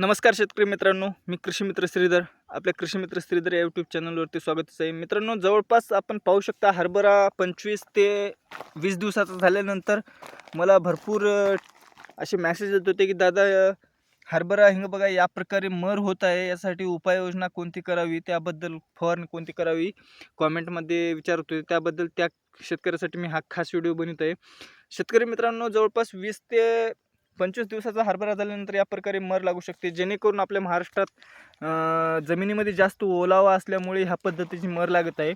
नमस्कार शेतकरी मित्रांनो मी कृषी मित्र श्रीधर आपल्या कृषी मित्र श्रीधर या यूट्यूब चॅनलवरती स्वागतच आहे. मित्रांनो जवळपास आपण पाहू शकता हरभरा पंचवीस ते वीस दिवसाचा झाल्यानंतर मला भरपूर असे मॅसेज येत होते की दादा हरभरा हिंग बघा या प्रकारे मर होत आहे यासाठी उपाययोजना कोणती करावी? त्याबद्दल फवारणी कोणती करावी? कॉमेंटमध्ये विचारत होते. त्याबद्दल त्या शेतकऱ्यासाठी मी हा खास व्हिडिओ बनवत आहे शेतकरी मित्रांनो जवळपास वीस ते पंचवीस दिवसाचा हरभरा झाल्यानंतर या प्रकारे मर लागू शकते. जेणेकरून आपल्या महाराष्ट्रात जमिनीमध्ये जास्त ओलावा असल्यामुळे ह्या पद्धतीची मर लागत आहे.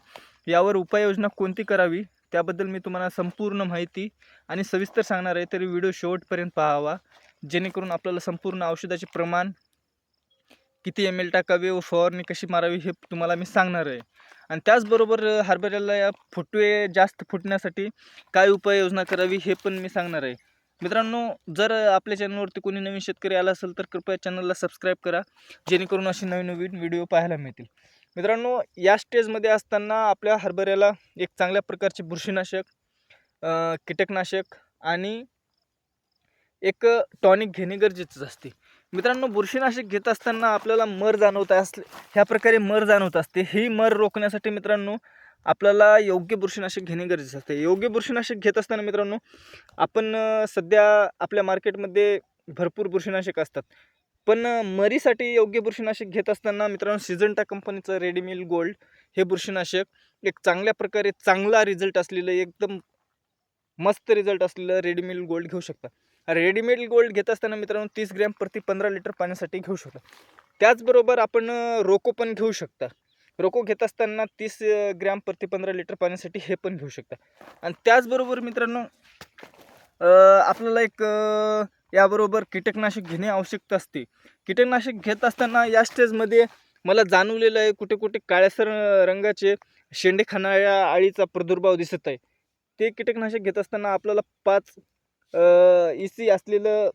यावर उपाययोजना कोणती करावी? त्याबद्दल मी तुम्हाला संपूर्ण माहिती आणि सविस्तर सांगणार आहे. तरी व्हिडिओ शेवटपर्यंत पाहावा. जेणेकरून आपल्याला संपूर्ण औषधाचे प्रमाण किती एम एल टाकावे व फवारणी कशी मारावी हे तुम्हाला मी सांगणार आहे. आणि त्याचबरोबर हरभऱ्याला या फुटवे जास्त फुटण्यासाठी काय उपाययोजना करावी हे पण मी सांगणार आहे. मित्रांनो जर आपल्या चॅनलवरती कोणी नवीन शेतकरी आला असेल तर कृपया चॅनलला सबस्क्राईब करा जेणेकरून असे नवीन नवीन व्हिडिओ पाहायला मिळतील. मित्रांनो या स्टेजमध्ये असताना आपल्या हरभऱ्याला एक चांगल्या प्रकारचे बुरशीनाशक कीटकनाशक आणि एक टॉनिक घेणे गरजेचंच असते. मित्रांनो बुरशीनाशक घेत असताना आपल्याला मर जाणवत असले ह्या प्रकारे मर जाणवत असते. ही मर रोखण्यासाठी मित्रांनो आपल्याला योग्य बुरशीनाशक घेणे गरजेचं असते. योग्य बुरशीनाशक घेत असताना मित्रांनो आपण सध्या आपल्या मार्केटमध्ये भरपूर बुरशीनाशक असतात. पण मरीसाठी योग्य बुरशीनाशक घेत असताना मित्रांनो सिजंटा कंपनीचं रेडीमिल गोल्ड हे बुरशीनाशक एक चांगल्या प्रकारे चांगला रिझल्ट असलेलं एकदम मस्त रिझल्ट असलेलं रेडीमिल गोल्ड घेऊ शकता. रेडीमेड गोल्ड घेत असताना मित्रांनो तीस ग्रॅम प्रति पंधरा लिटर पाण्यासाठी घेऊ शकता. त्याचबरोबर आपण रोको पण घेऊ शकता. रोको घेत असताना तीस ग्रॅम प्रति पंधरा लिटर पाण्यासाठी हे पण घेऊ शकता. आणि त्याचबरोबर मित्रांनो आपल्याला एक याबरोबर कीटकनाशक घेणे आवश्यकता असते. कीटकनाशक घेत असताना या स्टेजमध्ये मला जाणवलेलं आहे कुठे कुठे काळ्यासर रंगाचे शेंडे खाणाऱ्या आळीचा प्रादुर्भाव दिसत आहे. ते कीटकनाशक घेत असताना आपल्याला पाच ई सी असलेलं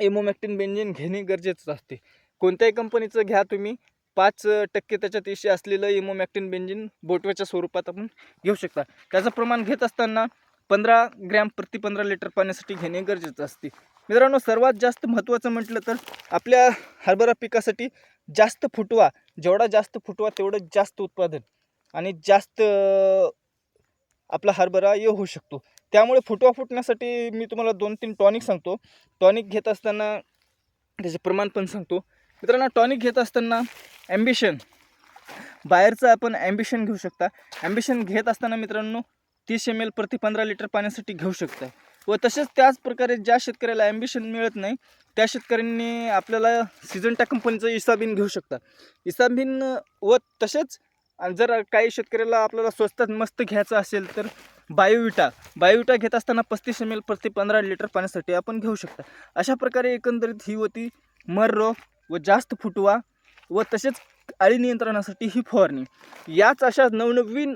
एमोमॅक्टिन बेंजिन घेणे गरजेचं असते. कोणत्याही कंपनीचं घ्या तुम्ही पाच टक्के त्याच्यात इशी असलेलं इमोमॅक्टिन बेंजिन बोटव्याच्या स्वरूपात आपण घेऊ शकता. त्याचं प्रमाण घेत असताना पंधरा ग्रॅम प्रति पंधरा लिटर पाण्यासाठी घेणे गरजेचं असते. मित्रांनो सर्वात जास्त महत्त्वाचं म्हटलं तर आपल्या हरभरा पिकासाठी जास्त फुटवा जेवढा जास्त फुटवा तेवढं जास्त उत्पादन आणि जास्त आपला हरभरा ये होऊ शकतो. त्यामुळे फुटवा फुटण्यासाठी मी तुम्हाला दोन तीन टॉनिक सांगतो. टॉनिक घेत असताना त्याचे प्रमाण पण सांगतो. मित्रांनो टॉनिक घेत असताना ॲम्बिशन बाहेरचं आपण ॲम्बिशन घेऊ शकता. ॲम्बिशन घेत असताना मित्रांनो तीस एम एल प्रति पंधरा लिटर पाण्यासाठी घेऊ शकता. व तसेच त्याच प्रकारे ज्या शेतकऱ्याला ॲम्बिशन मिळत नाही त्या शेतकऱ्यांनी आपल्याला सिजंटा कंपनीचं इसाबीन घेऊ शकता. इसाबीन व तसेच जर काही शेतकऱ्याला आपल्याला स्वस्तात मस्त घ्यायचं असेल तर बायोविटा. बायोविटा घेत असताना पस्तीस एम एल प्रति पंधरा लिटर पाण्यासाठी आपण घेऊ शकता. अशा प्रकारे एकंदरीत ही होती मर रोग व जास्त फुटवा व तसेच अळी नियंत्रणासाठी ही फवारणी. याच अशा नवनवीन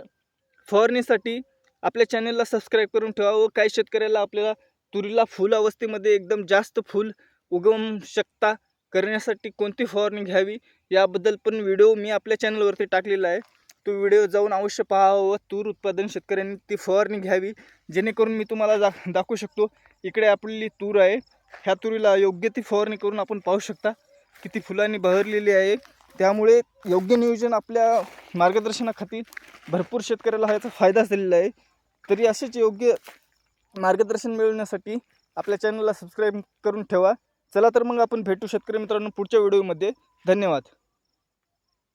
फवारणीसाठी आपल्या चॅनलला सबस्क्राईब करून ठेवा व काही शेतकऱ्याला आपल्याला तुरीला फुल अवस्थेमध्ये एकदम जास्त फुल उगवू शकता करण्यासाठी कोणती फवारणी घ्यावी याबद्दल पण व्हिडिओ मी आपल्या चॅनलवरती टाकलेला आहे. तो व्हिडिओ जाऊन अवश्य पहावा व तूर उत्पादन शेतकऱ्यांनी ती फवारणी घ्यावी जेणेकरून मी तुम्हाला दा दाखवू शकतो. इकडे आपली तूर आहे. ह्या तुरीला योग्य ती फवारणी करून आपण पाहू शकता. किती फुलांनी बहरलेली आहे. त्यामुळे योग्य नियोजन आपल्या मार्गदर्शनाखाती भरपूर शेतकऱ्याला ह्याचा फायदा झालेला आहे. तरी असेच योग्य मार्गदर्शन मिळवण्यासाठी आपल्या चॅनलला सबस्क्राईब करून ठेवा. चला तर मग आपण भेटू शेतकरी मित्रांनो पुढच्या व्हिडिओमध्ये धन्यवाद.